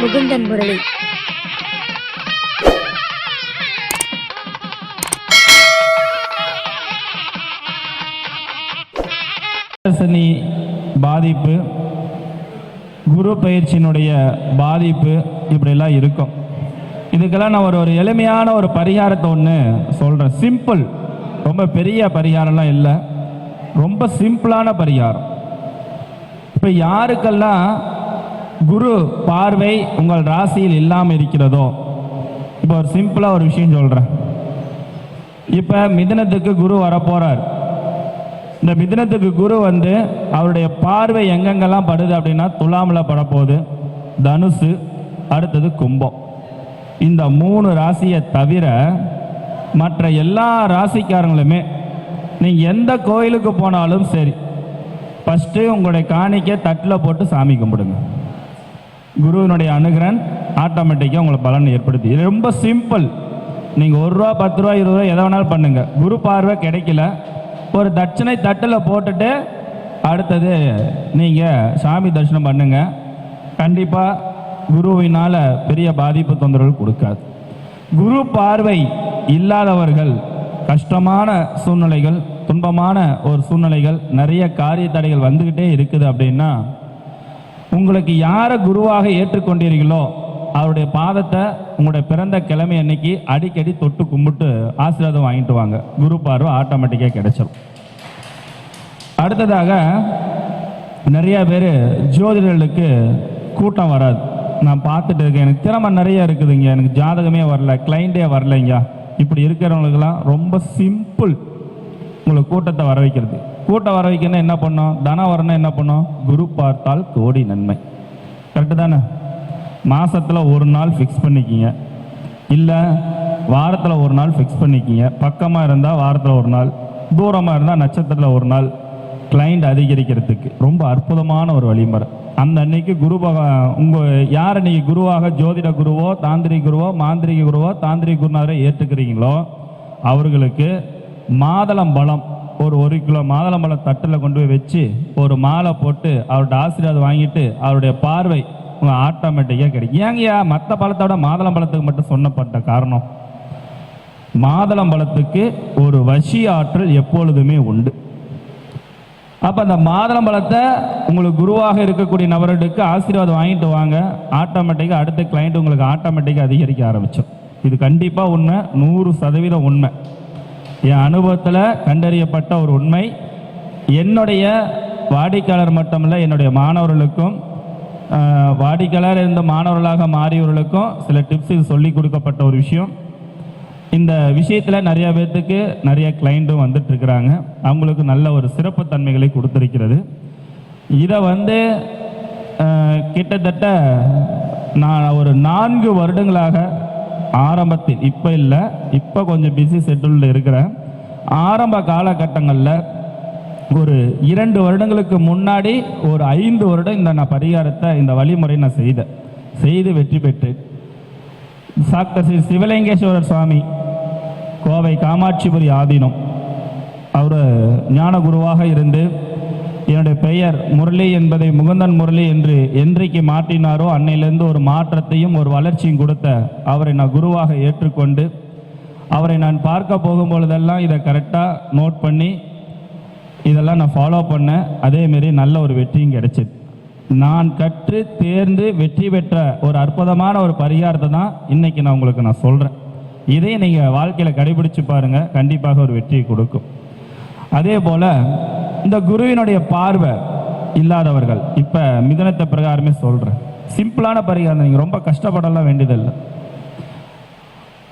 முகுந்தன் முரளி. சனி பாதிப்பு குரு பயிற்சியினுடைய பாதிப்பு இப்படியெல்லாம் இருக்கும். இதுக்கெல்லாம் நான் ஒரு ஒரு எளிமையான ஒரு பரிகாரத்தை ஒன்று சொல்கிறேன் சிம்பிள் ரொம்ப பெரிய பரிகாரம்லாம் இல்லை. ரொம்ப சிம்பிளான பரிகாரம். இப்போ யாருக்கெல்லாம் குரு பார்வை உங்கள் ராசியில் இல்லாமல் இருக்கிறதோ? இப்போ ஒரு சிம்பிளாக ஒரு விஷயம் சொல்கிறேன் இப்போ மிதனத்துக்கு குரு வரப்போகிறார் இந்த மிதனத்துக்கு குரு வந்து அவருடைய பார்வை எங்கெங்கெல்லாம் படுது அப்படின்னா துலாமில் படப்போகுது தனுசு அடுத்தது கும்பம். இந்த மூணு ராசியை தவிர மற்ற எல்லா ராசிக்காரங்களுமே நீங்கள் எந்த கோயிலுக்கு போனாலும் சரி ஃபஸ்ட்டு உங்களுடைய காணிக்கை தட்டில் போட்டு சாமி கும்பிடுங்க. குருவினுடைய அணுகிறன் ஆட்டோமேட்டிக்காக உங்களுக்கு பலன் ஏற்படுத்தி. இது ரொம்ப சிம்பிள் நீங்கள் ஒரு ரூபா பத்து ரூபா இருபது ரூபா எதை வேணாலும் பண்ணுங்கள் குரு பார்வை கிடைக்கல. ஒரு தட்சணை தட்டில் போட்டுட்டு அடுத்தது நீங்கள் சாமி தரிசனம் பண்ணுங்கள் கண்டிப்பாக குருவினால் பெரிய பாதிப்பு தொந்தரவு கொடுக்காது. குரு பார்வை இல்லாதவர்கள் கஷ்டமான சூழ்நிலைகள் துன்பமான ஒரு சூழ்நிலைகள் நிறைய காரிய தடைகள் வந்துக்கிட்டே இருக்குது அப்படின்னா உங்களுக்கு யாரை குருவாக ஏற்றுக்கொண்டீர்களோ அவருடைய பாதத்தை உங்களுடைய பிறந்த கிழமை அன்னைக்கு அடிக்கடி தொட்டு கும்பிட்டு ஆசீர்வாதம் வாங்கிட்டு வாங்க. குரு பார்வை ஆட்டோமேட்டிக்காக கிடைச்சிடும் அடுத்ததாக நிறைய பேர் ஜோதிடர்களுக்கு கூட்டம் வராது. நான் பார்த்துட்டு இருக்கேன். எனக்கு திறமை நிறைய இருக்குதுங்க. எனக்கு ஜாதகமே வரல கிளைண்டே வரலைங்க. இப்படி இருக்கிறவங்களுக்கெல்லாம் ரொம்ப சிம்பிள் உங்களை கூட்டத்தை வர வைக்கிறது. கூட்டம் வர வைக்கணும் என்ன பண்ணோம்? தனம் வரணும் என்ன பண்ணோம்? குரு பார்த்தால் கோடி நன்மை. கரெக்டு தானே? மாசத்துல ஒரு நாள் ஃபிக்ஸ் பண்ணிக்கிங்க. இல்லை வாரத்தில் ஒரு நாள் ஃபிக்ஸ் பண்ணிக்கிங்க. பக்கமாக இருந்தால் வாரத்தில் ஒரு நாள் தூரமாக இருந்தால் நட்சத்திரத்தில் ஒரு நாள் கிளைண்ட் அதிகரிக்கிறதுக்கு. ரொம்ப அற்புதமான ஒரு வழிமுறை. அந்த அன்னைக்கு குரு பக உங்கள் யார் அன்னைக்கு குருவாக? ஜோதிட குருவோ தாந்திரிக குருவோ மாந்திரிக குருவோ தாந்திரிக குருநாரை ஏற்றுக்கிறீங்களோ அவர்களுக்கு மாதளம் பலம் ஒரு ஒரு கிலோ மாதளம்பழம் தட்டில் கொண்டு போய் வச்சு ஒரு மாலை போட்டு அவருடைய ஆசீர்வாதம் வாங்கிட்டு அவருடைய பார்வை உங்கள் ஆட்டோமேட்டிக்காக கிடைக்கும். ஏங்கய்யா மற்ற பழத்தோட மாதுளம்பழத்துக்கு மட்டும் சொன்னப்பட்ட காரணம். மாதுளம்பழத்துக்கு ஒரு வசி ஆற்றல் எப்பொழுதுமே உண்டு. அப்போ அந்த மாதுளம்பழத்தை உங்களுக்கு குருவாக இருக்கக்கூடிய நபர்களுக்கு ஆசீர்வாதம் வாங்கிட்டு வாங்க. ஆட்டோமேட்டிக்காக அடுத்த கிளைண்ட் உங்களுக்கு ஆட்டோமேட்டிக்காக அதிகரிக்க ஆரம்பித்தோம் இது கண்டிப்பாக உண்மை நூறு சதவீதம் உண்மை. என் அனுபவத்தில் கண்டறியப்பட்ட ஒரு உண்மை. என்னுடைய வாடிக்கையாளர் மட்டுமல்ல என்னுடைய மாணவர்களுக்கும் வாடிக்கையாளர் இருந்த மாணவர்களாக மாறியவர்களுக்கும் சில டிப்ஸ் இது சொல்லி கொடுக்கப்பட்ட ஒரு விஷயம். இந்த விஷயத்தில் நிறைய பேர்த்துக்கு நிறைய கிளைண்ட்டும் வந்துட்டுருக்கிறாங்க அவங்களுக்கு நல்ல ஒரு சிறப்பு தன்மைகளை கொடுத்துருக்கிறது. இதை வந்து கிட்டத்தட்ட நான் ஒரு நான்கு வருடங்களாக ஆரம்பத்தில் இப்போ இல்லை இப்போ கொஞ்சம் பிஸி ஷெட்யூலில் இருக்கிறேன். ஆரம்ப காலகட்டங்களில் ஒரு இரண்டு வருடங்களுக்கு முன்னாடி ஒரு ஐந்து வருடம் இந்த நான் பரிகாரத்தை இந்த வழிமுறை நான் செய்தேன். செய்து வெற்றி பெற்றேன் சாக்தர் ஸ்ரீ சிவலிங்கேஸ்வரர் சுவாமி கோவை காமாட்சிபுரி ஆதீனம். அவர் ஞான குருவாக இருந்து என்னுடைய பெயர் முரளி என்பதை முகுந்தன் முரளி என்று என்றைக்கு மாற்றினாரோ அன்னையிலேருந்து ஒரு மாற்றத்தையும் ஒரு வளர்ச்சியும் கொடுத்த அவரை நான் குருவாக ஏற்றுக்கொண்டு அவரை நான் பார்க்க போகும்பொழுதெல்லாம் இதை கரெக்டாக நோட் பண்ணி இதெல்லாம் நான் ஃபாலோ பண்ணேன். அதேமாரி நல்ல ஒரு வெற்றியும் கிடைச்சிது. நான் கற்று தேர்ந்து வெற்றி பெற்ற ஒரு அற்புதமான ஒரு பரிகாரத்தை தான் இன்றைக்கி நான் உங்களுக்கு நான் சொல்கிறேன் இதே நீங்கள் வாழ்க்கையில் கடைபிடிச்சு பாருங்கள் கண்டிப்பாக ஒரு வெற்றியை கொடுக்கும். அதே போல் இந்த குருவினுடைய பார்வை இல்லாதவர்கள். இப்போ மிதனத்தை பிரகாரமே சொல்கிறேன் சிம்பிளான பரிகாரம் நீங்கள் ரொம்ப கஷ்டப்படலாம் வேண்டியதில்லை.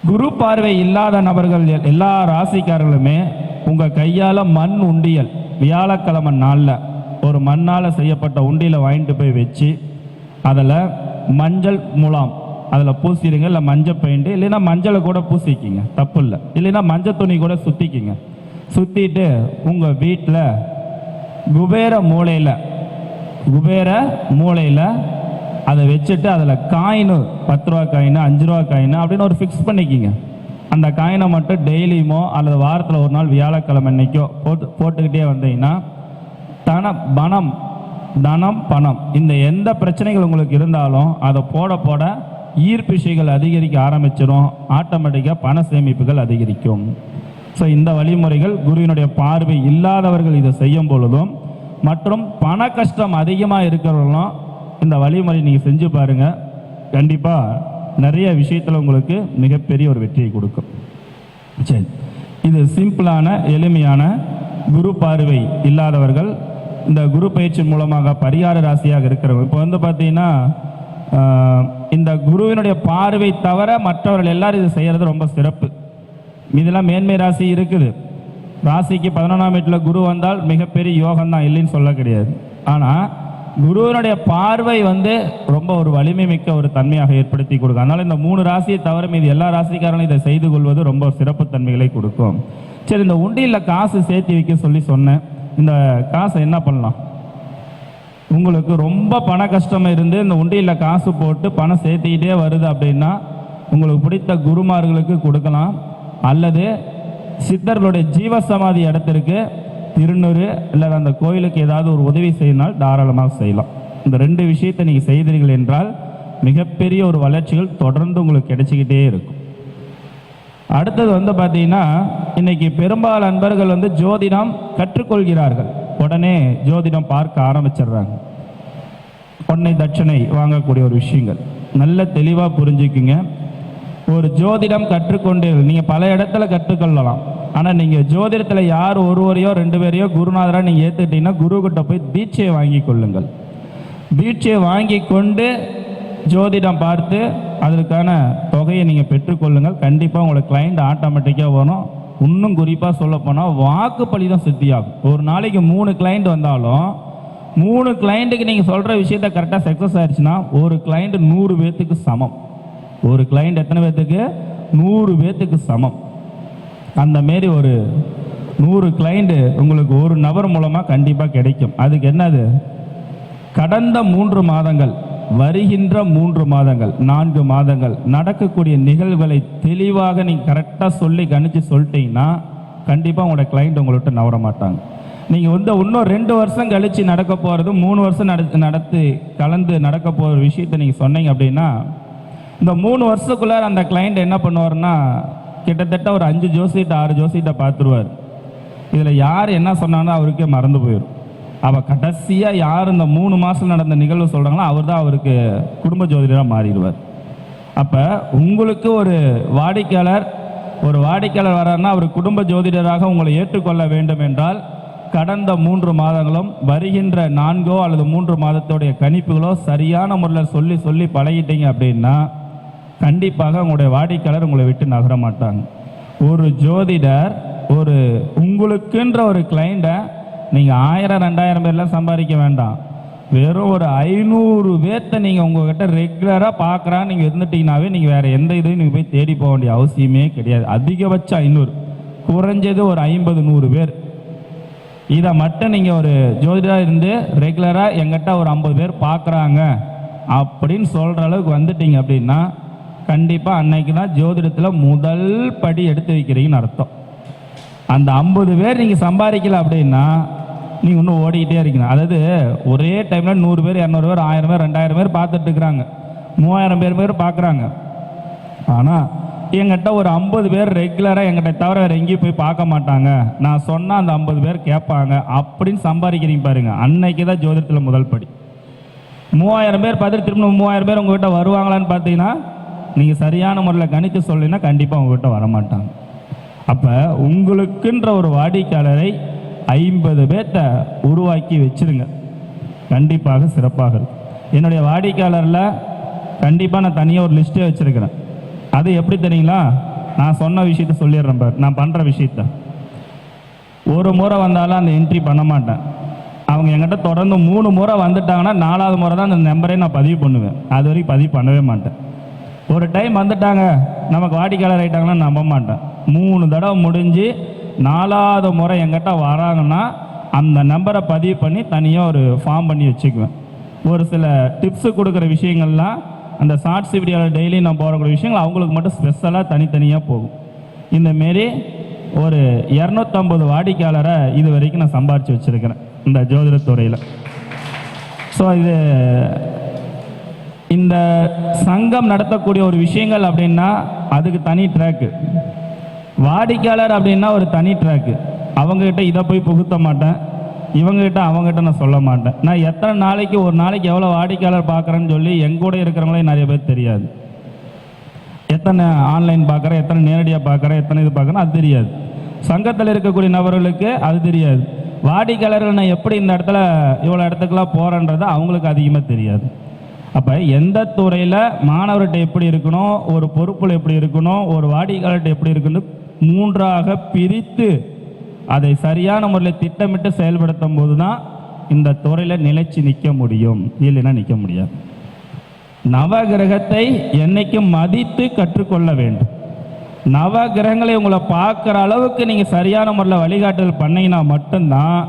குரு பார்வை இல்லாத நபர்கள் எல்லா ராசிக்காரர்களுமே உங்கள் கையால் மண் உண்டியல் வியாழக்கிழமை நாளில் ஒரு மண்ணால் செய்யப்பட்ட உண்டியலை வாங்கிட்டு போய் வச்சு அதில் மஞ்சள் முலாம் அதில் பூசிடுங்க இல்லை மஞ்சள் பெயிண்ட் இல்லைன்னா மஞ்சளை கூட பூசிக்கிங்க தப்பு இல்லை. இல்லைன்னா மஞ்சள் துணி கூட சுற்றிக்கிங்க சுற்றிட்டு உங்கள் வீட்டில் குபேர மூலையில் குபேர மூலையில் அதை வச்சுட்டு அதில் காயின் பத்து ரூபா காயின் அஞ்சு ரூபா காயின் அப்படின்னு ஒரு ஃபிக்ஸ் பண்ணிக்கிங்க. அந்த காயினை மட்டும் டெய்லியுமோ அல்லது வாரத்தில் ஒரு நாள் வியாழக்கிழமை அன்னைக்கோ போட்டு போட்டுக்கிட்டே வந்தீங்கன்னா தன பணம் தனம் பணம் இந்த எந்த பிரச்சனைகள் உங்களுக்கு இருந்தாலும் அதை போட போட ஈர்ப்பிசைகள் அதிகரிக்க ஆரம்பிச்சிடும் ஆட்டோமேட்டிக்காக பண சேமிப்புகள் அதிகரிக்கும். ஸோ இந்த வழிமுறைகள் குருவினுடைய பார்வை இல்லாதவர்கள் இதை செய்யும் பொழுதும் மற்றும் பண கஷ்டம் அதிகமாக இருக்கிறவங்களும் இந்த வழிமுறை நீங்கள் செஞ்சு பாருங்கள் கண்டிப்பாக நிறைய விஷயத்தில் உங்களுக்கு மிகப்பெரிய ஒரு வெற்றியை கொடுக்கும். சரி. இது சிம்பிளான எளிமையான குரு பார்வை இல்லாதவர்கள் இந்த குரு பயிற்சி மூலமாக பரிகார ராசியாக இருக்கிறவங்க. இப்போ வந்து பார்த்தீங்கன்னா இந்த குருவினுடைய பார்வை தவிர மற்றவர்கள் எல்லாரும் இது செய்கிறது ரொம்ப சிறப்பு. இதெல்லாம் மேன்மை ராசி இருக்குது. ராசிக்கு பதினொன்றாம் வீட்டில் குரு வந்தால் மிகப்பெரிய யோகம் தான் இல்லைன்னு சொல்ல கிடையாது. ஆனால் குருவினுடைய பார்வை வந்து ரொம்ப ஒரு வலிமை மிக்க ஒரு தன்மையாக ஏற்படுத்தி கொடுக்கும். அதனால் இந்த மூணு ராசியை தவிர மீது எல்லா ராசிக்காரனும் இதை செய்து கொள்வது ரொம்ப சிறப்பு தன்மைகளை கொடுக்கும். சரி இந்த உண்டியில் காசு சேர்த்து வைக்க சொல்லி சொன்னேன். இந்த காசை என்ன பண்ணலாம்? உங்களுக்கு ரொம்ப பண கஷ்டம் இருந்து இந்த உண்டியில் காசு போட்டு பணம் சேர்த்துக்கிட்டே வருது அப்படின்னா உங்களுக்கு பிடித்த குருமார்களுக்கு கொடுக்கலாம். அல்லது சித்தர்களுடைய ஜீவசமாதி இடத்திற்கு திருநூறு இல்லை அந்த கோயிலுக்கு ஏதாவது ஒரு உதவி செய்யினால் தாராளமாக செய்யலாம். இந்த ரெண்டு விஷயத்தை நீங்கள் செய்தீர்கள் என்றால் மிகப்பெரிய ஒரு வளர்ச்சிகள் தொடர்ந்து உங்களுக்கு கிடைச்சிக்கிட்டே இருக்கும். அடுத்தது வந்து பார்த்தீங்கன்னா இன்னைக்கு பெரும்பாலும் அன்பர்கள் வந்து ஜோதிடம் கற்றுக்கொள்கிறார்கள். உடனே ஜோதிடம் பார்க்க ஆரம்பிச்சிடுறாங்க. பொன்னை தட்சணை வாங்கக்கூடிய ஒரு விஷயங்கள். நல்ல தெளிவாக புரிஞ்சுக்குங்க. ஒரு ஜோதிடம் கற்றுக்கொண்டு நீங்கள் பல இடத்துல கற்றுக்கொள்ளலாம். ஆனால் நீங்கள் ஜோதிடத்தில் யார் ஒருவரையோ ரெண்டு பேரையோ குருநாதராக நீங்கள் ஏற்றுக்கிட்டீங்கன்னா குருக்கிட்ட போய் தீட்சையை வாங்கி கொள்ளுங்கள். தீட்சையை வாங்கி கொண்டு ஜோதிடம் பார்த்து அதற்கான தொகையை நீங்கள் பெற்றுக்கொள்ளுங்கள் கண்டிப்பாக உங்களுக்கு கிளைண்ட் ஆட்டோமேட்டிக்காக வரும். இன்னும் குறிப்பாக சொல்ல போனால் வாக்குப்படி தான் சித்தியாகும். ஒரு நாளைக்கு மூணு கிளைண்ட் வந்தாலும் மூணு கிளைண்ட்டுக்கு நீங்கள் சொல்கிற விஷயத்த கரெக்டாக சக்ஸஸ் ஆயிடுச்சுன்னா ஒரு கிளைண்ட் நூறு பேர்த்துக்கு சமம். ஒரு கிளைண்ட் எத்தனை பேர்த்துக்கு நூறு பேர்த்துக்கு சமம். அந்த மாரி ஒரு நூறு கிளைண்ட்டு உங்களுக்கு ஒரு நபர் மூலமாக கண்டிப்பாக கிடைக்கும். அதுக்கு என்னது? கடந்த மூன்று மாதங்கள் வருகின்ற மூன்று மாதங்கள் நான்கு மாதங்கள் நடக்கக்கூடிய நிகழ்வுகளை தெளிவாக நீங்கள் கரெக்டாக சொல்லி கணிச்சு சொல்லிட்டீங்கன்னா கண்டிப்பாக உங்களோட கிளைண்ட் உங்கள்கிட்ட நவர மாட்டாங்க. நீங்கள் வந்து இன்னும் ரெண்டு வருஷம் கழித்து நடக்க போகிறது மூணு வருஷம் நடத்து நடத்து கலந்து நடக்க போகிற விஷயத்தை நீங்கள் சொன்னீங்க அப்படின்னா இந்த மூணு வருஷத்துக்குள்ளார அந்த கிளைண்ட் என்ன பண்ணுவார்னா கிட்டத்தட்ட ஒரு அஞ்சு ஜோசிகிட்ட ஆறு ஜோசிகிட்ட பார்த்துருவார் இதில் யார் என்ன சொன்னாலும் அவருக்கே மறந்து போயிடும் அவள் கடைசியாக யார் இந்த மூணு மாதம் நடந்த நிகழ்வு சொல்கிறாங்களோ அவர் தான் அவருக்கு குடும்ப ஜோதிடராக மாறிடுவார். அப்போ உங்களுக்கு ஒரு வாடிக்கையாளர் ஒரு வாடிக்கையாளர் வராருன்னா அவர் குடும்ப ஜோதிடராக உங்களை ஏற்றுக்கொள்ள வேண்டும் என்றால் கடந்த மூன்று மாதங்களும் வருகின்ற நான்கோ அல்லது மூன்று மாதத்துடைய கணிப்புகளோ சரியான முறையில் சொல்லி சொல்லி பழகிட்டீங்க அப்படின்னா கண்டிப்பாக உங்களுடைய வாடிக்கையாளர் உங்களை விட்டு நகர மாட்டாங்க. ஒரு ஜோதிடர் ஒரு உங்களுக்குன்ற ஒரு கிளைண்ட்டை நீங்கள் ஆயிரம் ரெண்டாயிரம் பேர்லாம் சம்பாதிக்க வேண்டாம். வெறும் ஒரு ஐநூறு பேர்த்த நீங்கள் உங்ககிட்ட ரெகுலராக பார்க்குறா நீங்கள் இருந்துட்டீங்கனாவே நீங்கள் வேறு எந்த இதையும் நீங்கள் போய் தேடி போக வேண்டிய அவசியமே கிடையாது. அதிகபட்சம் ஐநூறு குறைஞ்சது ஒரு ஐம்பது நூறு பேர். இதை மட்டும் நீங்கள் ஒரு ஜோதிடராக இருந்து ரெகுலராக எங்கிட்ட ஒரு ஐம்பது பேர் பார்க்குறாங்க அப்படின்னு சொல்கிற அளவுக்கு வந்துட்டீங்க அப்படின்னா கண்டிப்பாக அன்னைக்கு தான் ஜோதிடத்தில் முதல் படி எடுத்து வைக்கிறீங்கன்னு அர்த்தம். அந்த ஐம்பது பேர் நீங்கள் சம்பாதிக்கல அப்படின்னா நீங்கள் இன்னும் ஓடிக்கிட்டே இருக்கீங்க அதாவது ஒரே டைமில் நூறு பேர் இரநூறு பேர் ஆயிரம் பேர் ரெண்டாயிரம் பேர் பார்த்துட்டு இருக்கிறாங்க. மூவாயிரம் பேர் பேர் பார்க்குறாங்க. ஆனால் எங்கிட்ட ஒரு ஐம்பது பேர் ரெகுலராக எங்கிட்ட தவிர வேறு எங்கேயும் போய் பார்க்க மாட்டாங்க. நான் சொன்னால் அந்த ஐம்பது பேர் கேட்பாங்க. அப்படின்னு சம்பாதிக்கிறீங்க பாருங்கள் அன்னைக்கு தான் ஜோதிடத்தில் முதல் படி. மூவாயிரம் பேர் பார்த்துட்டு திரும்ப மூவாயிரம் பேர் உங்கள்கிட்ட வருவாங்களான்னு பார்த்தீங்கன்னா நீங்கள் சரியான முறையில் கணிக்க சொல்லினா கண்டிப்பாக உங்கள்கிட்ட வரமாட்டாங்க. அப்போ உங்களுக்குன்ற ஒரு வாடிக்கையாளரை ஐம்பது பேர்த்த உருவாக்கி வச்சிருங்க. கண்டிப்பாக சிறப்பாக இருக்கும். என்னுடைய வாடிக்கையாளரில் கண்டிப்பாக நான் தனியாக ஒரு லிஸ்ட்டே வச்சுருக்கிறேன். அது எப்படி தெரியுங்களா? நான் சொன்ன விஷயத்த சொல்லிடுறேன் பார். நான் பண்ணுற விஷயத்த. ஒரு முறை வந்தாலும் அந்த என்ட்ரி பண்ண மாட்டேன். அவங்க என்கிட்ட தொடர்ந்து மூணு முறை வந்துட்டாங்கன்னா நாலாவது முறை தான் அந்த நம்பரே நான் பதிவு பண்ணுவேன். அது வரைக்கும் பதிவு பண்ணவே மாட்டேன். ஒரு டைம் வந்துட்டாங்க. நமக்கு வாடிக்கையாளர் ஆயிட்டாங்கன்னா நம்ப மாட்டேன் மூணு தடவை முடிஞ்சு நாலாவது முறை என்கிட்ட வராங்கன்னா அந்த நம்பரை பதிவு பண்ணி தனியாக ஒரு ஃபார்ம் பண்ணி வச்சுக்குவேன். ஒரு சில டிப்ஸு கொடுக்குற விஷயங்கள்லாம் அந்த ஷார்ட்ஸ் வீடியோவில் டெய்லி நான் போடக்கூடிய விஷயங்கள் அவங்களுக்கு மட்டும் ஸ்பெஷலாக தனித்தனியாக போகும். இந்த மாரி ஒரு இரநூத்தம்பது வாடிக்கையாளரை இது வரைக்கும் நான் சம்பாரித்து வச்சுருக்கிறேன். இந்த ஜோதிடத்துறையில். ஸோ இது இந்த சங்கம் நடத்தக்கூடிய ஒரு விஷயங்கள் அப்படின்னா அதுக்கு தனி ட்ராக்கு வாடிக்கையாளர் அப்படின்னா ஒரு தனி ட்ராக்கு அவங்ககிட்ட இதை போய் புகுத்த மாட்டேன். இவங்ககிட்ட அவங்ககிட்ட நான் சொல்ல மாட்டேன். நான் எத்தனை நாளைக்கு ஒரு நாளைக்கு எவ்வளோ வாடிக்கையாளர் பார்க்குறேன்னு சொல்லி எங்கூட இருக்கிறவங்களே நிறைய பேர் தெரியாது. எத்தனை ஆன்லைன் பார்க்குறேன் எத்தனை நேரடியாக பார்க்குறேன் எத்தனை இது பார்க்குறேன் அது தெரியாது. சங்கத்தில் இருக்கக்கூடிய நபர்களுக்கு அது தெரியாது. வாடிக்கையாளர்கள் நான் எப்படி இந்த இடத்துல இவ்வளோ இடத்துக்குலாம் போகிறேன்றது அவங்களுக்கு அதிகமாக தெரியாது. அப்போ எந்த துறையில் மாணவர்கிட்ட எப்படி இருக்கணும் ஒரு பொறுப்பில் எப்படி இருக்கணும் ஒரு வாடிக்கையாளர்கிட்ட எப்படி இருக்கணும் மூன்றாக பிரித்து அதை சரியான முறையில் திட்டமிட்டு செயல்படுத்தும் போது தான் இந்த துறையில் நிலைச்சி நிற்க முடியும். இல்லைன்னா நிற்க முடியாது. நவகிரகத்தை என்னைக்கும் மதித்து கற்றுக்கொள்ள வேண்டும். நவகிரகங்களை உங்களை பார்க்குற அளவுக்கு நீங்கள் சரியான முறையில் வழிகாட்டுதல் பண்ணீங்கன்னா மட்டும்தான்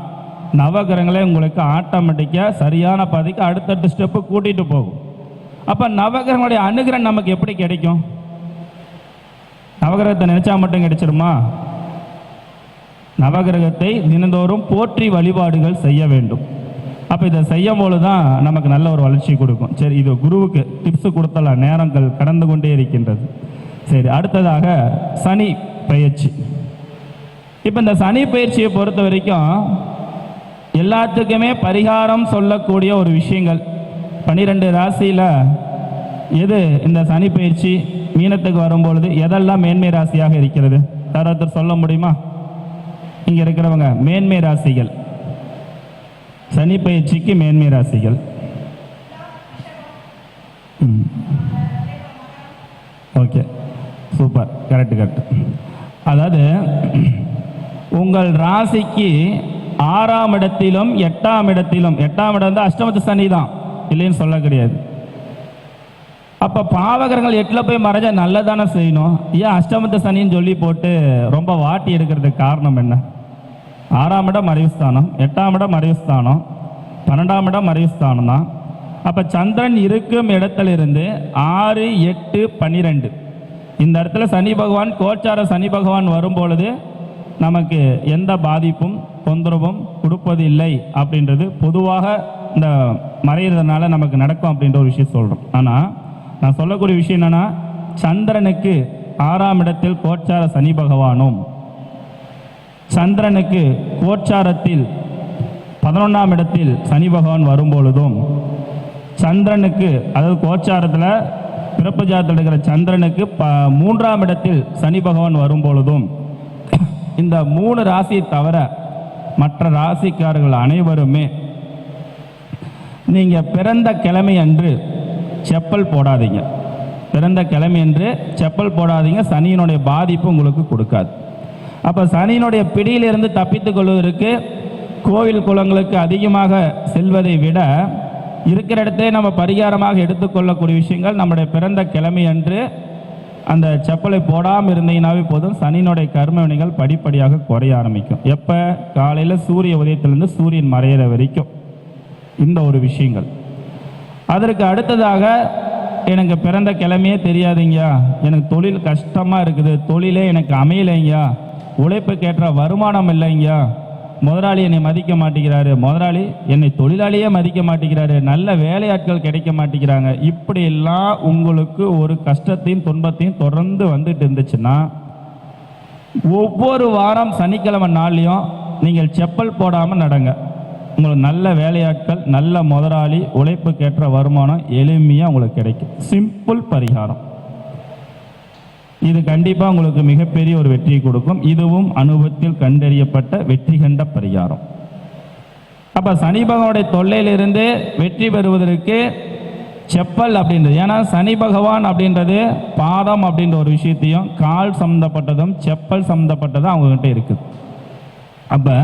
நவகிரகங்களே உங்களுக்கு ஆட்டோமேட்டிக்காக சரியான பாதைக்கு அடுத்தடுத்த ஸ்டெப்பு கூட்டிகிட்டு போகும். அப்போ நவகிரகங்களுடைய அனுகிரகம் நமக்கு எப்படி கிடைக்கும்? நவகிரகத்தை நினச்சா மட்டும் கிடைச்சிருமா? நவகிரகத்தை தினந்தோறும் போற்றி வழிபாடுகள் செய்ய வேண்டும். அப்போ இதை செய்யும் போது தான் நமக்கு நல்ல ஒரு வளர்ச்சி கொடுக்கும். சரி இது குருவுக்கு டிப்ஸ் கொடுத்தலாம் நேரங்கள் கடந்து கொண்டே இருக்கின்றது. சரி அடுத்ததாக சனி பயிற்சி. இப்போ இந்த சனி பயிற்சியை பொறுத்த வரைக்கும் எல்லாத்துக்குமே பரிகாரம் சொல்லக்கூடிய ஒரு விஷயங்கள். பன்னிரெண்டு ராசியில் எது இந்த சனி பயிற்சி மீனத்துக்கு வரும்பொழுது எதெல்லாம் மேன்மை ராசியாக இருக்கிறது? யாராவது சொல்ல முடியுமா? இங்கே இருக்கிறவங்க மேன்மை ராசிகள். சனி பயிற்சிக்கு மேன்மை ராசிகள். ஓகே. சூப்பர். Correct correct. அதாவது உங்கள் ராசிக்கு ஆறாம் இடத்திலும் எட்டாம் இடத்திலும். எட்டாம் இடம் வந்து அஷ்டமத்து சனி தான். இல்லைன்னு சொல்ல கிடையாது. அப்போ பாவகரங்கள் எட்டில் போய் மறைஞ்சா நல்லதானே செய்யணும்? ஏன் அஷ்டமத்து சனின்னு சொல்லி போட்டு ரொம்ப வாட்டி எடுக்கிறதுக்கு காரணம் என்ன? ஆறாம் இடம் மறைவுஸ்தானம் எட்டாம் இடம் மறைவுஸ்தானம் பன்னெண்டாம் இடம் மறைவுஸ்தானம் தான். அப்போ சந்திரன் இருக்கும் இடத்திலிருந்து ஆறு எட்டு பன்னிரெண்டு இந்த இடத்துல சனி பகவான் கோச்சார சனி பகவான் வரும்பொழுது நமக்கு எந்த பாதிப்பும் தொந்தரவும் கொடுப்பது இல்லை அப்படின்றது பொதுவாக இந்த மறையிறதுனால நமக்கு நடக்கும் அப்படின்ற ஒரு விஷயம் சொல்கிறோம் ஆனால் நான் சொல்லக்கூடிய விஷயம் என்னென்னா சந்திரனுக்கு ஆறாம் இடத்தில் கோச்சார சனி பகவானும் சந்திரனுக்கு கோச்சாரத்தில் பதினொன்றாம் இடத்தில் சனி பகவான் வரும்பொழுதும் சந்திரனுக்கு அதாவது கோச்சாரத்தில் பிறப்பு ஜாதத்தில் இருக்கிற சந்திரனுக்கு ப மூன்றாம் இடத்தில் சனி பகவான் வரும்பொழுதும் இந்த மூணு ராசியை தவிர மற்ற ராசிக்காரர்கள் அனைவருமே நீங்கள் பிறந்த கிழமை அன்று செப்பல் போடாதீங்க. பிறந்த கிழமை என்று செப்பல் போடாதீங்க. சனியினுடைய பாதிப்பு உங்களுக்கு கொடுக்காது. அப்போ சனியினுடைய பிடியிலிருந்து தப்பித்து கொள்வதற்கு கோவில் குளங்களுக்கு அதிகமாக செல்வதை விட இருக்கிற இடத்தை நம்ம பரிகாரமாக எடுத்துக்கொள்ளக்கூடிய விஷயங்கள் நம்முடைய பிறந்த கிழமை அன்று அந்த செப்பலை போடாமல் இருந்தீங்கனாவே போதும். சனியினுடைய கர்ம வினைகள் படிப்படியாக குறைய ஆரம்பிக்கும். எப்போ? காலையில் சூரிய உதயத்திலிருந்து சூரியன் மறையிற வரைக்கும். இந்த ஒரு விஷயங்கள். அதற்கு அடுத்ததாக எனக்கு பிறந்த கிழமையே தெரியாதுங்கய்யா. எனக்கு தொழில் கஷ்டமாக இருக்குது. தொழிலே எனக்கு அமையலைங்கய்யா. உழைப்புக்கேற்ற வருமானம் இல்லைங்கய்யா. முதலாளி என்னை மதிக்க மாட்டேங்கிறாரு. முதலாளி என்னை தொழிலாளியே மதிக்க மாட்டேங்கிறாரு. நல்ல வேலையாட்கள் கிடைக்க மாட்டேங்கிறாங்க. இப்படி எல்லாம் உங்களுக்கு ஒரு கஷ்டத்தையும் துன்பத்தையும் தொடர்ந்து வந்துட்டு இருந்துச்சுன்னா ஒவ்வொரு வாரம் சனிக்கிழமை நாள்லையும் நீங்கள் செப்பல் போடாமல் நடங்க. உங்களுக்கு நல்ல வேலையாட்கள் நல்ல முதலாளி உழைப்புக்கேற்ற வருமானம் எளிமையாக உங்களுக்கு கிடைக்கும். சிம்பிள் பரிகாரம். இது கண்டிப்பாக உங்களுக்கு மிகப்பெரிய ஒரு வெற்றியை கொடுக்கும். இதுவும் அனுபவத்தில் கண்டறியப்பட்ட வெற்றி கண்ட பரிகாரம். அப்போ சனி பகவானுடைய தொல்லையிலிருந்து வெற்றி பெறுவதற்கு செப்பல் அப்படின்றது. ஏன்னா சனி பகவான் அப்படின்றது பாதம் அப்படின்ற ஒரு விஷயத்தையும் கால் சம்மந்தப்பட்டதும் செப்பல் சம்மந்தப்பட்டதும் அவங்ககிட்ட இருக்குது அப்போ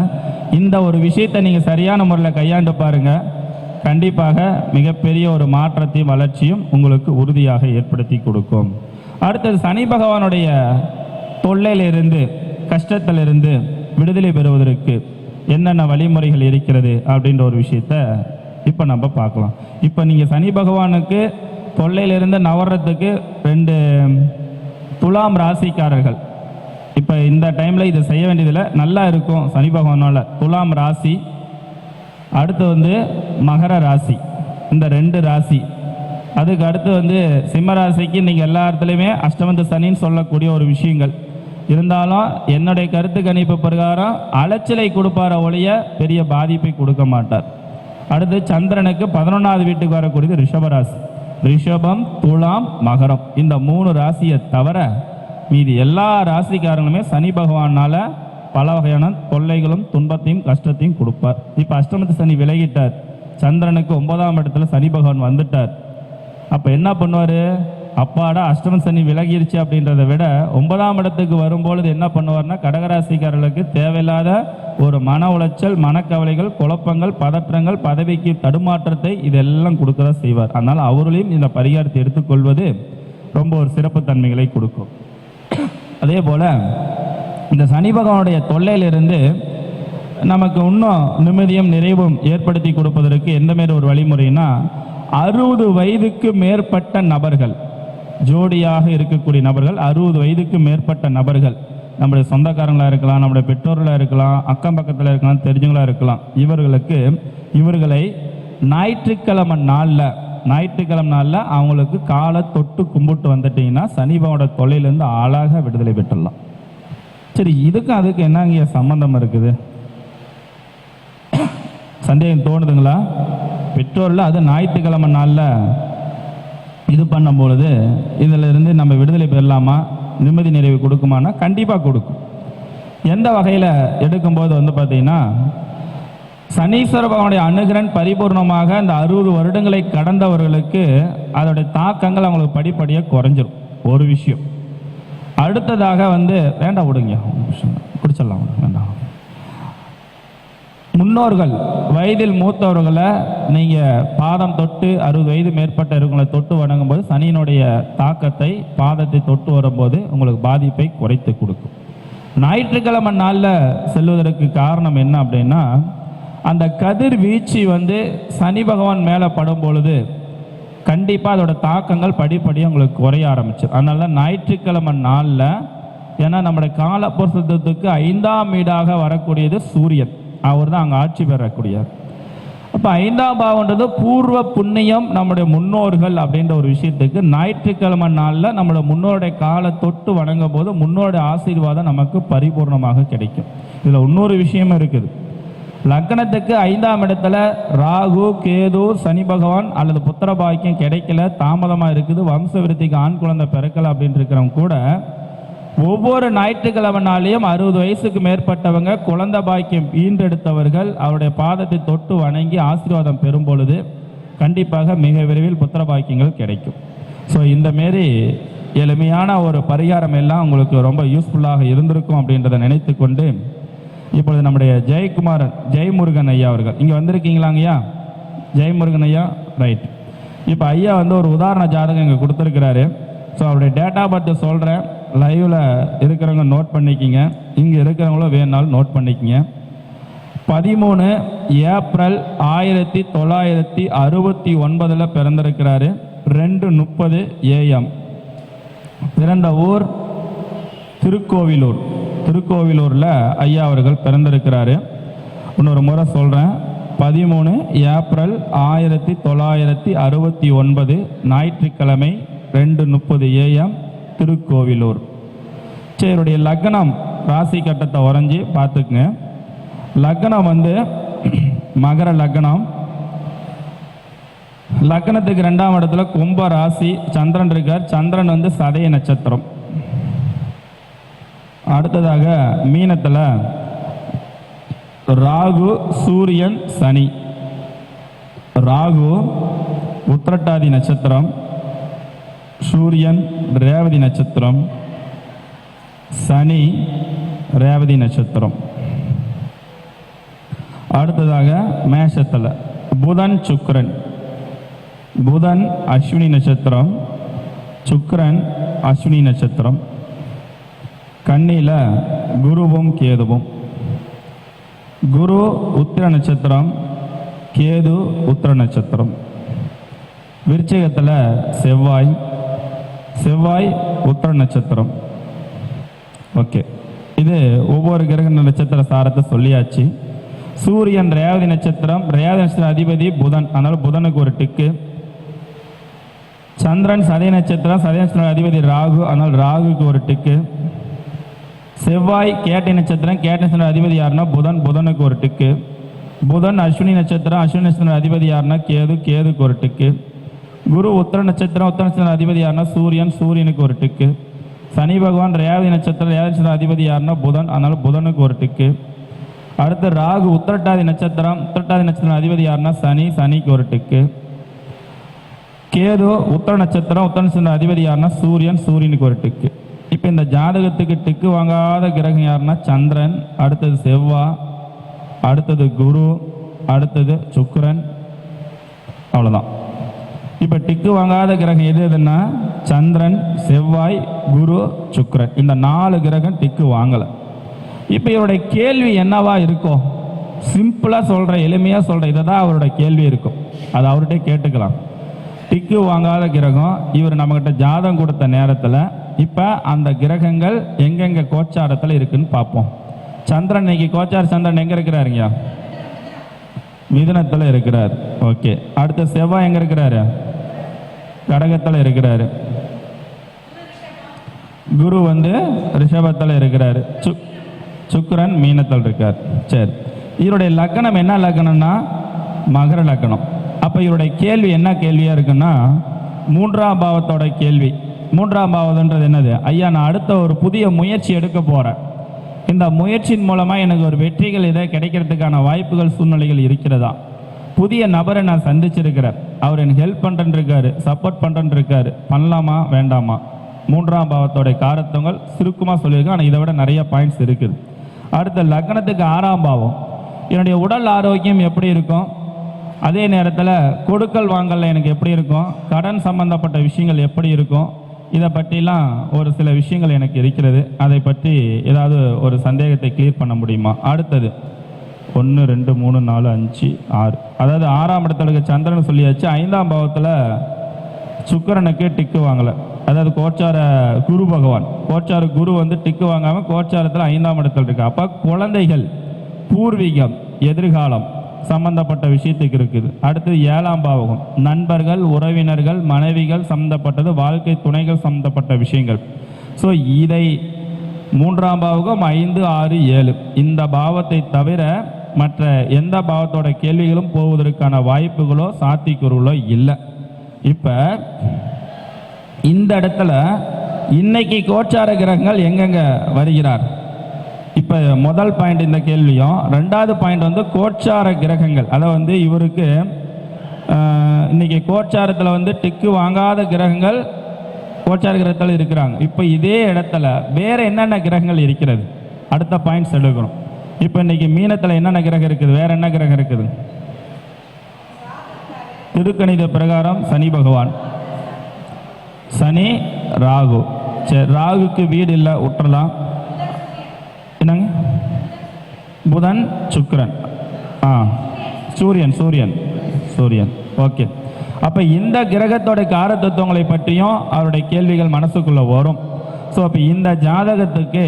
இந்த ஒரு விஷயத்தை நீங்கள் சரியான முறையில் கையாண்டு பாருங்கள் கண்டிப்பாக மிகப்பெரிய ஒரு மாற்றத்தையும் வளர்ச்சியும் உங்களுக்கு உறுதியாக ஏற்படுத்தி கொடுக்கும். அடுத்தது சனி பகவானுடைய தொல்லையிலிருந்து கஷ்டத்திலிருந்து விடுதலை பெறுவதற்கு என்னென்ன வழிமுறைகள் இருக்கிறது அப்படின்ற ஒரு விஷயத்த இப்போ நம்ம பார்க்கலாம். இப்போ நீங்கள் சனி பகவானுக்கு தொல்லையிலிருந்து நவர்றதுக்கு ரெண்டு துலாம் ராசிக்காரர்கள். இப்போ இந்த டைமில் இதை செய்ய வேண்டியதில் நல்லா இருக்கும் சனி பகவானால். துலாம் ராசி அடுத்து வந்து மகர ராசி. இந்த ரெண்டு ராசி. அதுக்கு அடுத்து வந்து சிம்மராசிக்கு இன்றைக்கி எல்லா இடத்துலையுமே அஷ்டமந்த சனின்னு சொல்லக்கூடிய ஒரு விஷயங்கள். இருந்தாலும் என்னுடைய கருத்து கணிப்பு பிரகாரம் அலைச்சலை கொடுப்பார ஒழிய பெரிய பாதிப்பை கொடுக்க மாட்டார். அடுத்து சந்திரனுக்கு பதினொன்றாவது வீட்டுக்கு வரக்கூடியது ரிஷபராசி. ரிஷபம் துலாம் மகரம். இந்த மூணு ராசியை தவிர மீதி எல்லா ராசிக்காரங்களுமே சனி பகவானால் பல வகையான தொல்லைகளும் துன்பத்தையும் கஷ்டத்தையும் கொடுப்பார். இப்போ அஷ்டமத்து சனி விலகிட்டார். சந்திரனுக்கு ஒன்பதாம் இடத்துல சனி பகவான் வந்துட்டார். அப்போ என்ன பண்ணுவார்? அப்பாடா அஷ்டம சனி விலகிருச்சு அப்படின்றத விட ஒன்பதாம் இடத்துக்கு வரும்பொழுது என்ன பண்ணுவார்னா கடகராசிக்காரர்களுக்கு தேவையில்லாத ஒரு மன உளைச்சல் மனக்கவலைகள் குழப்பங்கள் பதற்றங்கள் பதவிக்கு தடுமாற்றத்தை இதெல்லாம் கொடுக்க தான் செய்வார். அதனால் அவர்களையும் இந்த பரிகாரத்தை எடுத்துக்கொள்வது ரொம்ப ஒரு சிறப்பு தன்மைகளை கொடுக்கும். அதே போல் இந்த சனி பகவானுடைய தொல்லையிலிருந்து நமக்கு இன்னும் நிம்மதியும் நிறைவும் ஏற்படுத்தி கொடுப்பதற்கு எந்த மாரி ஒரு வழிமுறைனா அறுபது வயதுக்கு மேற்பட்ட நபர்கள் ஜோடியாக இருக்கக்கூடிய நபர்கள் அறுபது வயதுக்கு மேற்பட்ட நபர்கள் நம்முடைய சொந்தக்காரங்களாக இருக்கலாம் நம்முடைய பெற்றோர்களாக இருக்கலாம் அக்கம் பக்கத்தில் இருக்கலாம் தெரிஞ்சவங்களாக இருக்கலாம் இவர்களுக்கு இவர்களை ஞாயிற்றுக்கிழமை நாளில் ஞாயிற்றுக்கிழமை நாளில் அவங்களுக்கு காலை தொட்டு கும்பிட்டு வந்துட்டிங்கன்னா சனிபாவோட தொலையிலேருந்து ஆளாக விடுதலை பெற்றுடலாம் சரி இதுக்கும் அதுக்கு என்னங்க சம்பந்தம் இருக்குது? சந்தேகம் தோணுதுங்களா? பெற்றோரில் அது ஞாயிற்றுக்கிழமை நாளில் இது பண்ணும் பொழுது இதிலிருந்து நம்ம விடுதலை பெறலாமா? நிம்மதி நிறைவு கொடுக்குமானா? கண்டிப்பாக கொடுக்கும். எந்த வகையில் எடுக்கும்போது வந்து பார்த்தீங்கன்னா சனீஸ்வர பகவானுடைய அனுகிரன் பரிபூர்ணமாக இந்த அறுபது வருடங்களை கடந்தவர்களுக்கு அதோடைய தாக்கங்கள் அவங்களுக்கு படிப்படியாக குறைஞ்சிரும். ஒரு விஷயம். அடுத்ததாக வந்து வேண்டாம் விடுங்க. குடிச்சிடலாம். வேண்டாம். முன்னோர்கள் வயதில் மூத்தவர்களை நீங்கள் பாதம் தொட்டு அறுபது வயது மேற்பட்ட இருக்கவங்களை தொட்டு வணங்கும்போது சனியினுடைய தாக்கத்தை பாதத்தை தொட்டு வரும்போது உங்களுக்கு பாதிப்பை குறைத்து கொடுக்கும். ஞாயிற்றுக்கிழமை நாளில் செல்வதற்கு காரணம் என்ன அப்படின்னா அந்த கதிர் வீச்சு வந்து சனி பகவான் மேலே படும் பொழுது கண்டிப்பாக அதோட தாக்கங்கள் படிப்படியாக உங்களுக்கு குறைய ஆரம்பிச்சு அதனால ஞாயிற்றுக்கிழமை நாளில் ஏன்னா நம்முடைய காலப்புருஷத்துக்கு ஐந்தாம் வீடாக வரக்கூடியது சூரியன். அவர் தான் அங்கே ஆட்சி பெறக்கூடியவர். அப்போ ஐந்தாம் பாவன்றது பூர்வ புண்ணியம் நம்முடைய முன்னோர்கள் அப்படின்ற ஒரு விஷயத்துக்கு ஞாயிற்றுக்கிழமை நாளில் நம்மளோட முன்னோருடைய காலை தொட்டு வணங்கும் போது முன்னோருடைய ஆசீர்வாதம் நமக்கு பரிபூர்ணமாக கிடைக்கும். இதில் இன்னொரு விஷயமும் இருக்குது. லக்னத்துக்கு ஐந்தாம் இடத்துல ராகு கேது சனி பகவான் அல்லது புத்திர பாக்கியம் கிடைக்கல தாமதமாக இருக்குது வம்ச விருத்திக்கு ஆண் குழந்தை பிறக்கலை அப்படின்னு இருக்கிறவங்க கூட ஒவ்வொரு ஞாயிற்றுக்கிழமை நாளையும் அறுபது வயசுக்கு மேற்பட்டவங்க குழந்தை பாக்கியம் ஈன்றெடுத்தவர்கள் அவருடைய பாதத்தை தொட்டு வணங்கி ஆசீர்வாதம் பெறும் பொழுது கண்டிப்பாக மிக விரைவில் புத்திர பாக்கியங்கள் கிடைக்கும். ஸோ இந்த மாரி எளிமையான ஒரு பரிகாரம் எல்லாம் உங்களுக்கு ரொம்ப யூஸ்ஃபுல்லாக இருந்திருக்கும் அப்படின்றத நினைத்து கொண்டு இப்பொழுது நம்முடைய ஜெயக்குமார் ஜெயமுருகன் ஐயா அவர்கள். இங்கே வந்திருக்கீங்களாங்க ஐயா? ஜெயமுருகன் ஐயா ரைட் இப்போ ஐயா வந்து ஒரு உதாரண ஜாதகம் இங்கே கொடுத்துருக்கிறாரு. ஸோ அவருடைய டேட்டா பர்த் சொல்கிறேன் லைவில் இருக்கிறவங்க நோட் பண்ணிக்கிங்க. இங்கே இருக்கிறவங்களும் வேணாலும் நோட் பண்ணிக்கிங்க. பதிமூணு ஏப்ரல் ஆயிரத்தி தொள்ளாயிரத்தி அறுபத்தி ஒன்பதில் பிறந்திருக்கிறாரு. ரெண்டு முப்பது ஏஎம் பிறந்த ஊர் திருக்கோவிலூர். திருக்கோவிலூரில் ஐயா அவர்கள் பிறந்திருக்கிறாரு. இன்னொரு முறை சொல்கிறேன் பதிமூணு ஏப்ரல் ஆயிரத்தி தொள்ளாயிரத்தி அறுபத்தி ஒன்பது ஞாயிற்றுக்கிழமை ரெண்டு முப்பது ஏஎம் திருக்கோவிலூர். சரிடைய லக்னம் ராசி கட்டத்தை உறைஞ்சி பார்த்துக்குங்க. லக்னம் வந்து மகர லக்னம். லக்னத்துக்கு ரெண்டாம் இடத்துல கும்ப ராசி சந்திரன் இருக்கார். சந்திரன் வந்து சதய நட்சத்திரம். அடுத்ததாக மீனத்தில் ராகு சூரியன் சனி. ராகு உத்திரட்டாதி நட்சத்திரம். சூரியன் ரேவதி நட்சத்திரம் சனி ரேவதி நட்சத்திரம். அடுத்ததாக மேஷத்தில் புதன் சுக்கரன். புதன் அஸ்வினி நட்சத்திரம். சுக்கரன் அஸ்வினி நட்சத்திரம். கண்ணியில் குருவும் கேதுவும். குரு உத்திர நட்சத்திரம். கேது உத்திர நட்சத்திரம். விருச்சகத்தில் செவ்வாய் செவ்வாய் உத்திர நட்சத்திரம். ஓகே இது ஒவ்வொரு கிரக நட்சத்திர சாரத்தை சொல்லியாச்சு. சூரியன் ரேவதி நட்சத்திரம். ரேவதி நட்சத்திர அதிபதி புதன். அதனால் புதனுக்கு ஒரு டிக்கு சந்திரன் சதய நட்சத்திரம். சதய நட்சத்திர அதிபதி ராகு. அதனால் ராகுக்கு ஒரு டிக்கு செவ்வாய் கேட்டை நட்சத்திரம். கேட்டை நட்சத்திர அதிபதி யாருன்னா புதன். புதனுக்கு ஒரு டிக்கு புதன் அஸ்வினி நட்சத்திரம். அஸ்வினி நட்சத்திர அதிபதி யாருன்னா கேது. கேதுக்கு ஒரு டிக்கு குரு உத்தர நட்சத்திரம் உத்தர நட்சத்திரம் அதிபதி யாருன்னா சூரியன் சூரியனுக்கு ஒரு டிக்கு. சனி பகவான் ரேவதி நட்சத்திரம் ரேவதி நட்சத்திரம் அதிபதி யாருன்னா புதன் அதனால் புதனுக்கு ஒரு டிக்கு. அடுத்து ராகு உத்திரட்டாதி நட்சத்திரம் உத்திரட்டாதி நட்சத்திரம் அதிபதி யாருன்னா சனி சனிக்கு ஒரு டிக்கு. கேது உத்தர நட்சத்திரம் உத்தர நட்சத்திரம் அதிபதி யாருன்னா சூரியன் சூரியனுக்கு ஒரு டிக்கு. இப்போ இந்த ஜாதகத்துக்கு டிக்கு வாங்காத கிரகம் யாருன்னா சந்திரன் அடுத்தது செவ்வா அடுத்தது குரு அடுத்தது சுக்கரன். அவ்வளோதான் இப்போ டிக்கு வாங்காத கிரகம் எது எதுன்னா சந்திரன் செவ்வாய் குரு சுக்கரன். இந்த நாலு கிரகம் டிக்கு வாங்கலை. இப்போ இவருடைய கேள்வி என்னவா இருக்கும் சிம்பிளாக சொல்கிற எளிமையாக சொல்கிற இதை தான் அவரோட கேள்வி இருக்கும். அதை அவர்கிட்ட கேட்டுக்கலாம். டிக்கு வாங்காத கிரகம் இவர் நம்மக்கிட்ட ஜாதகம் கொடுத்த நேரத்தில் இப்போ அந்த கிரகங்கள் எங்கெங்கே கோச்சாரத்தில் இருக்குன்னு பார்ப்போம். சந்திரன் இன்னைக்கு கோச்சார சந்திரன் எங்கே இருக்கிறாருங்க மிதுனத்தில் இருக்கிறார். ஓகே அடுத்த செவ்வாய் எங்கே இருக்கிறாரு? கடகத்தில் இருக்கிறாரு. குரு வந்து ரிஷபத்தில் இருக்கிறார். சு சுக்கரன் மீனத்தில் இருக்கார். சரி. இவருடைய லக்கணம் என்ன லக்கணம்னா? மகர லக்கணம். அப்போ இவருடைய கேள்வி என்ன கேள்வியாக இருக்குன்னா மூன்றாம் பாவத்தோட கேள்வி. மூன்றாம் பாவதுன்றது என்னது? ஐயா நான் அடுத்த ஒரு புதிய முயற்சி எடுக்க போகிறேன் இந்த முயற்சியின் மூலமாக எனக்கு ஒரு வெற்றிகள் இதை கிடைக்கிறதுக்கான வாய்ப்புகள் சூழ்நிலைகள் இருக்கிறதா? புதிய நபரை நான் சந்திச்சிருக்கிறேன். அவர் எனக்கு ஹெல்ப் பண்ணுறேன்னு இருக்காரு சப்போர்ட் பண்ணுறேன்னு இருக்காரு பண்ணலாமா வேண்டாமா? மூன்றாம் பாவத்தோட காரத்தங்கள் சுருக்கமாக சொல்லியிருக்கேன். ஆனால் இதை விட நிறைய பாயிண்ட்ஸ் இருக்குது. அடுத்த லக்னத்துக்கு ஆறாம் பாவம். என்னுடைய உடல் ஆரோக்கியம் எப்படி இருக்கும்? அதே நேரத்தில் கொடுக்கல் வாங்கலில் எனக்கு எப்படி இருக்கும்? கடன் சம்பந்தப்பட்ட விஷயங்கள் எப்படி இருக்கும்? இதை பற்றிலாம் ஒரு சில விஷயங்கள் எனக்கு இருக்கிறது. அதை பற்றி ஏதாவது ஒரு சந்தேகத்தை கிளியர் பண்ண முடியுமா? அடுத்தது ஒன்று ரெண்டு மூணு நாலு அஞ்சு ஆறு. அதாவது ஆறாம் இடத்துல இருக்க சந்திரன் சொல்லியாச்சு ஐந்தாம் பாவத்தில் சுக்கிரனுக்கு டிக்கு வாங்கலை. அதாவது கோச்சார குரு பகவான். கோச்சார குரு வந்து டிக்கு வாங்காமல் கோச்சாரத்தில் ஐந்தாம் இடத்துல இருக்கு அப்போ குழந்தைகள் பூர்வீகம் எதிர்காலம் சம்பந்தப்பட்ட விஷயத்துக்கு இருக்குது. அடுத்தது ஏழாம் பாவகம். நண்பர்கள் உறவினர்கள் மனைவிகள் சம்பந்தப்பட்டது வாழ்க்கை துணைகள் சம்பந்தப்பட்ட விஷயங்கள். ஸோ இதை மூன்றாம் பாவகம் ஐந்து ஆறு ஏழு. இந்த பாவத்தை தவிர மற்ற எந்த பாவத்தோட கேள்விகளும் போவதற்கான வாய்ப்புகளோ சாத்தியக்கூறுகளோ இல்லை. இப்போ இந்த இடத்துல இன்னைக்கு கோச்சார கிரகங்கள் எங்கெங்க வருகிறார்? இப்போ முதல் பாயிண்ட் இந்த கேள்வியும். ரெண்டாவது பாயிண்ட் வந்து கோச்சார கிரகங்கள். அதை வந்து இவருக்கு இன்றைக்கி இன்னைக்கு கோச்சாரத்தில் வந்து டிக்கு வாங்காத கிரகங்கள் கோச்சார கிரகத்தில் இருக்கிறாங்க. இப்போ இதே இடத்துல வேறு என்னென்ன கிரகங்கள் இருக்கிறது? அடுத்த பாயிண்ட்ஸ் எடுக்கிறோம். இப்போ இன்னைக்கு மீனத்தில் என்னென்ன கிரகம் இருக்குது? வேறு என்ன கிரகம் இருக்குது? திருக்கணித பிரகாரம் சனி பகவான். சனி ராகு. சரி ராகுக்கு வீடு இல்லை விட்டுறலாம் என்னங்க? புதன் சுக்ரன் ஆ சூரியன் சூரியன் சூரியன். ஓகே. அப்போ இந்த கிரகத்தோட காரத்தத்துவங்களை பற்றியும் அவருடைய கேள்விகள் மனசுக்குள்ளே வரும். ஸோ அப்போ இந்த ஜாதகத்துக்கு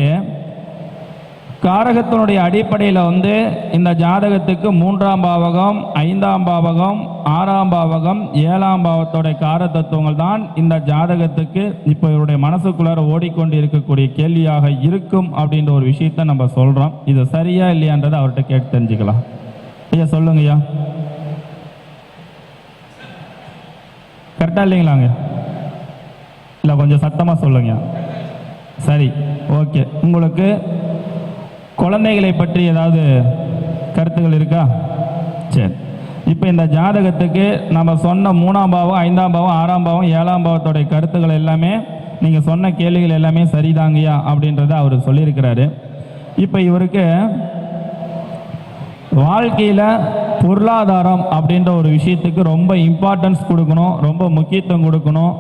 காரகத்தினுடைய அடிப்படையில் வந்து இந்த ஜாதகத்துக்கு மூன்றாம் பாவகம் ஐந்தாம் பாவகம் ஆறாம் பாவகம் ஏழாம் பாவத்தோட கார தத்துவங்கள் தான் இந்த ஜாதகத்துக்கு இப்போ இவருடைய மனசுக்குள்ளார ஓடிக்கொண்டு இருக்கக்கூடிய கேள்வியாக இருக்கும் அப்படின்ற ஒரு விஷயத்த நம்ம சொல்கிறோம் இது சரியா இல்லையான்றதை அவர்கிட்ட கேட்டு தெரிஞ்சுக்கலாம். ஐயா சொல்லுங்க ஐயா. கரெக்டாக இல்லைங்களாங்க இல்லை கொஞ்சம் சத்தமாக சொல்லுங்க சரி ஓகே உங்களுக்கு குழந்தைகளை பற்றி ஏதாவது கருத்துகள் இருக்கா? சரி. இப்போ இந்த ஜாதகத்துக்கு நம்ம சொன்ன மூணாம் பாவம் ஐந்தாம் பாவம் ஆறாம் பாவம் ஏழாம் பாவத்தோடைய கருத்துக்கள் எல்லாமே நீங்கள் சொன்ன கேள்விகள் எல்லாமே சரிதாங்கய்யா அப்படின்றத அவர் சொல்லியிருக்கிறாரு. இப்போ இவருக்கு வாழ்க்கையில் பொருளாதாரம் அப்படின்ற ஒரு விஷயத்துக்கு ரொம்ப இம்பார்ட்டன்ஸ் கொடுக்கணும் ரொம்ப முக்கியத்துவம் கொடுக்கணும்.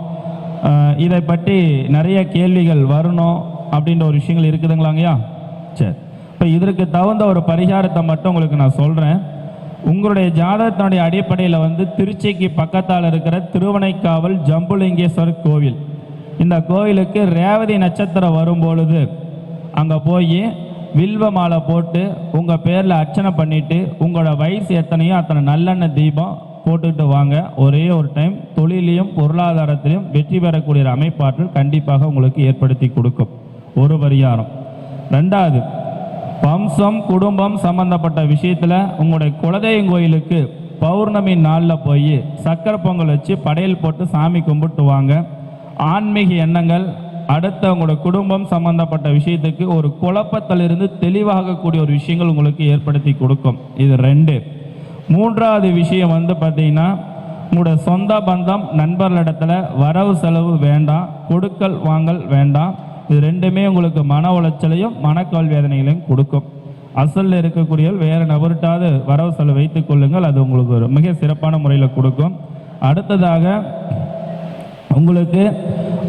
இதை பற்றி நிறைய கேள்விகள் வரணும் அப்படின்ற ஒரு விஷயங்கள் இருக்குதுங்களாங்கய்யா? சரி. இப்போ இதற்கு தகுந்த ஒரு பரிகாரத்தை மட்டும் உங்களுக்கு நான் சொல்கிறேன் உங்களுடைய ஜாதகத்தினுடைய அடிப்படையில் வந்து திருச்சிக்கு பக்கத்தால் இருக்கிற திருவனைக்காவல் ஜம்புலிங்கேஸ்வரர் கோவில். இந்த கோவிலுக்கு ரேவதி நட்சத்திரம் வரும் பொழுது அங்கே போய் வில்வ மாலை போட்டு உங்கள் பேரில் அர்ச்சனை பண்ணிவிட்டு உங்களோட வயசு எத்தனையோ அத்தனை நல்லெண்ணெய் தீபம் போட்டுக்கிட்டு வாங்க. ஒரே ஒரு டைம் தொழிலையும் பொருளாதாரத்திலையும் வெற்றி பெறக்கூடிய அமைப்பாற்றல் கண்டிப்பாக உங்களுக்கு ஏற்படுத்தி கொடுக்கும். ஒரு பரிகாரம். ரெண்டாவது வம்சம் குடும்பம் சம்பந்தப்பட்ட விஷயத்தில் உங்களுடைய குலதெய்வம் கோயிலுக்கு பௌர்ணமி நாளில் போய் சக்கரை பொங்கல் வச்சு படையல் போட்டு சாமி கும்பிட்டு வாங்க ஆன்மீக எண்ணங்கள் அடுத்த உங்களோட குடும்பம் சம்பந்தப்பட்ட விஷயத்துக்கு ஒரு குழப்பத்திலிருந்து தெளிவாகக்கூடிய ஒரு விஷயங்கள் உங்களுக்கு ஏற்படுத்தி கொடுக்கும். இது ரெண்டு. மூன்றாவது விஷயம் வந்து பார்த்தீங்கன்னா உங்களோட சொந்த பந்தம் நண்பர்களிடத்துல வரவு செலவு வேண்டாம் கொடுக்கல் வாங்கல் வேண்டாம். இது ரெண்டுமே உங்களுக்கு மன உளைச்சலையும் மனக்கால் வேதனைகளையும் கொடுக்கும். அசலில் இருக்கக்கூடிய வேறு நபர்கிட்டாவது வரவு செலவு வைத்துக் கொள்ளுங்கள். அது உங்களுக்கு ஒரு மிக சிறப்பான முறையில் கொடுக்கும். அடுத்ததாக உங்களுக்கு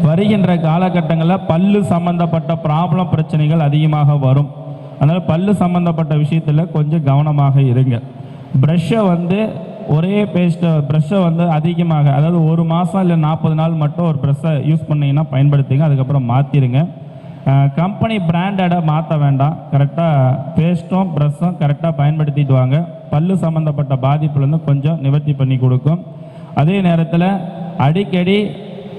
வருகின்ற காலகட்டங்களில் பல்லு சம்பந்தப்பட்ட ப்ராப்ளம் பிரச்சனைகள் அதிகமாக வரும். அதனால் பல்லு சம்பந்தப்பட்ட விஷயத்தில் கொஞ்சம் கவனமாக இருங்க. ப்ரஷ்ஷை வந்து ஒரே பேஸ்ட்டை ப்ரெஷ்ஷை வந்து அதிகமாக அதாவது ஒரு மாதம் இல்லை நாற்பது நாள் மட்டும் ஒரு ப்ரெஷ்ஷை யூஸ் பண்ணிங்கன்னா பயன்படுத்துங்க அதுக்கப்புறம் மாற்றிடுங்க கம்பெனி பிராண்டடை மாற்ற வேண்டாம். கரெக்டாக பேஸ்ட்டும் ப்ரெஷ்ஷும் கரெக்டாக பயன்படுத்திட்டு வாங்க. பல்லு சம்மந்தப்பட்ட பாதிப்புலேருந்து கொஞ்சம் நிவர்த்தி பண்ணி கொடுக்கும். அதே நேரத்தில் அடிக்கடி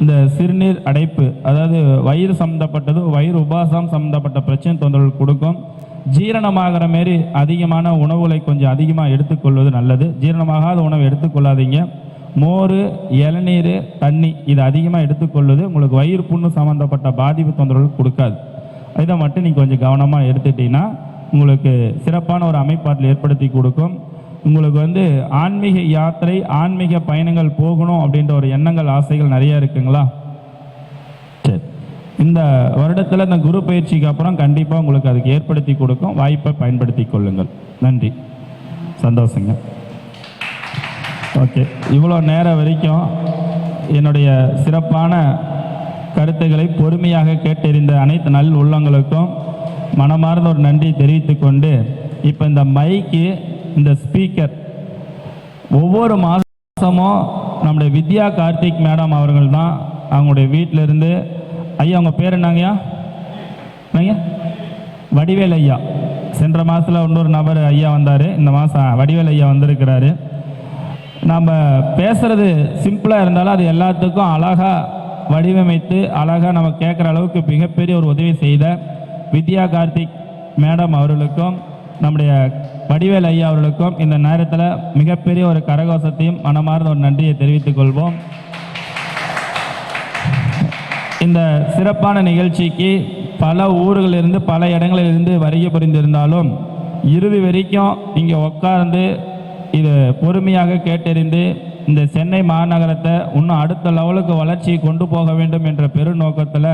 இந்த சிறுநீர் அடைப்பு அதாவது வயிறு சம்மந்தப்பட்டது வயிறு உபாசம் சம்மந்தப்பட்ட பிரச்சனை தொந்தரவு கொடுக்கும். ஜீரணமாகிற மாரி அதிகமான உணவுகளை கொஞ்சம் அதிகமாக எடுத்துக்கொள்வது நல்லது. ஜீரணமாகாத உணவு எடுத்துக்கொள்ளாதீங்க. மோர் இளநீர் தண்ணி இது அதிகமாக எடுத்துக்கொள்வது உங்களுக்கு வயிறு புண்ணு சம்மந்தப்பட்ட பாதிப்பு தொந்தரவுகள் கொடுக்காது. இதை மட்டும் நீங்கள் கொஞ்சம் கவனமாக எடுத்துட்டீங்கன்னா உங்களுக்கு சிறப்பான ஒரு அமைப்பாட்டில் ஏற்படுத்தி கொடுக்கும். உங்களுக்கு வந்து ஆன்மீக யாத்திரை ஆன்மீக பயணங்கள் போகணும் அப்படின்ற ஒரு எண்ணங்கள் ஆசைகள் நிறைய இருக்குங்களா? இந்த வருடத்தில் இந்த குரு பயிற்சிக்கு அப்புறம் கண்டிப்பாக உங்களுக்கு அதுக்கு ஏற்படுத்தி கொடுக்கும். வாய்ப்பை பயன்படுத்தி கொள்ளுங்கள். நன்றி. சந்தோஷங்க. ஓகே. இவ்வளோ நேரம் வரைக்கும் என்னுடைய சிறப்பான கருத்துக்களை பொறுமையாக கேட்டறிந்த அனைத்து நல் உள்ளங்களுக்கும் மனமார்ந்த ஒரு நன்றி தெரிவித்து கொண்டு இப்போ இந்த மைக்கு இந்த ஸ்பீக்கர் ஒவ்வொரு மாதமும் நம்முடைய வித்யா கார்த்திக் மேடம் அவர்கள் தான் அவங்களுடைய வீட்டிலிருந்து ஐயா உங்கள் பேர் என்னங்கய்யா? என்னங்க வடிவேல் ஐயா. சென்ற மாதத்தில் இன்னொரு நபர் ஐயா வந்தார். இந்த மாதம் வடிவேல் ஐயா வந்திருக்கிறாரு. நம்ம பேசுகிறது சிம்பிளாக இருந்தாலும் அது எல்லாத்துக்கும் அழகாக வடிவமைத்து அழகாக நம்ம கேட்குற அளவுக்கு மிகப்பெரிய ஒரு உதவி செய்த வித்யா கார்த்திக் மேடம் அவர்களுக்கும் நம்முடைய வடிவேல் ஐயா அவர்களுக்கும் இந்த நேரத்தில் மிகப்பெரிய ஒரு கரகோஷத்தையும் மனமார்ந்த ஒரு நன்றியை தெரிவித்துக் கொள்வோம். இந்த சிறப்பான நிகழ்ச்சிக்கு பல ஊர்களிலிருந்து பல இடங்களிலிருந்து வருகை புரிந்திருந்தாலும் இறுதி வரைக்கும் இங்கே உட்கார்ந்து இது பொறுமையாக கேட்டறிந்து இந்த சென்னை மாநகரத்தை இன்னும் அடுத்த லெவலுக்கு வளர்ச்சி கொண்டு போக வேண்டும் என்ற பெருநோக்கத்தில்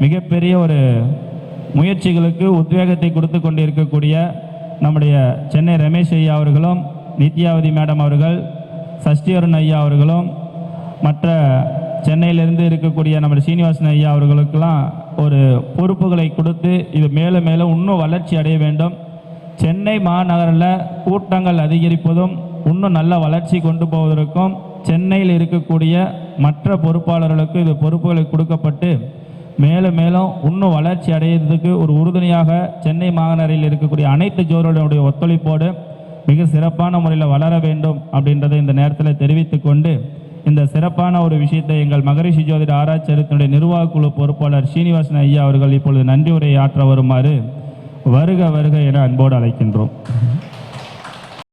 மிகப்பெரிய ஒரு முயற்சிகளுக்கு உத்வேகத்தை கொடுத்து கொண்டிருக்கக்கூடிய நம்முடைய சென்னை ரமேஷ் ஐயா அவர்களும் நித்யாவதி மேடம் அவர்கள் சஷ்டியருண் ஐயா அவர்களும் மற்ற சென்னையிலிருந்து இருக்கக்கூடிய நம்ம சீனிவாசன் ஐயா அவர்களுக்கெல்லாம் ஒரு பொறுப்புகளை கொடுத்து இது மேலும் மேலும் இன்னும் வளர்ச்சி அடைய வேண்டும். சென்னை மாநகரில் கூட்டங்கள் அதிகரிப்பதும் இன்னும் நல்ல வளர்ச்சி கொண்டு போவதற்கும் சென்னையில் இருக்கக்கூடிய மற்ற பொறுப்பாளர்களுக்கு இது பொறுப்புகளை கொடுக்கப்பட்டு மேலும் மேலும் இன்னும் வளர்ச்சி அடையிறதுக்கு ஒரு உறுதுணையாக சென்னை மாநகரில் இருக்கக்கூடிய அனைத்து ஜோர்களுடைய ஒத்துழைப்போடு மிக சிறப்பான முறையில் வளர வேண்டும் அப்படின்றத இந்த நேரத்தில் தெரிவித்து கொண்டு இந்த சிறப்பான ஒரு விஷயத்தை எங்கள் மகரிஷி ஜோதிட ஆராய்ச்சியத்தினுடைய நிர்வாக குழு பொறுப்பாளர் சீனிவாசன் ஐயா அவர்கள் இப்பொழுது நன்றி உரையை ஆற்ற வருமாறு வருக வருக என அன்போடு அழைக்கின்றோம்.